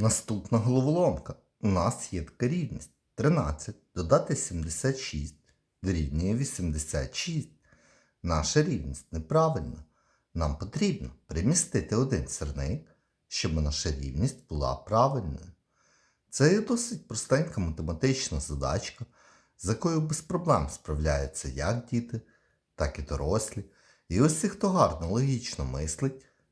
Наступна головоломка. У нас є така рівність. 13 додати 76 дорівнює 86. Наша рівність неправильна. Нам потрібно перемістити один сірник, щоб наша рівність була правильною. Це є досить простенька математична задачка, з якою без проблем справляються як діти, так і дорослі. І ті, хто гарно логічно мислить,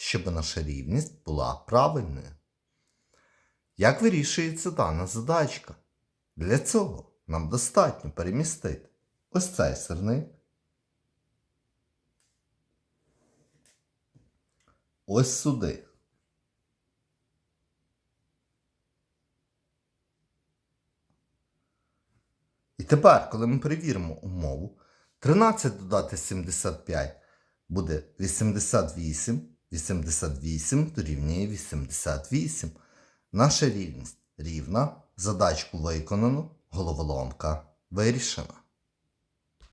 щоб наша рівність була правильною. Як вирішується дана задачка? Для цього нам достатньо перемістити ось цей сирник, ось сюди. І тепер, коли ми перевіримо умову, 13 додати 75 буде 88, 88 дорівнює 88. Наша рівність рівна, задачку виконано, головоломка вирішена.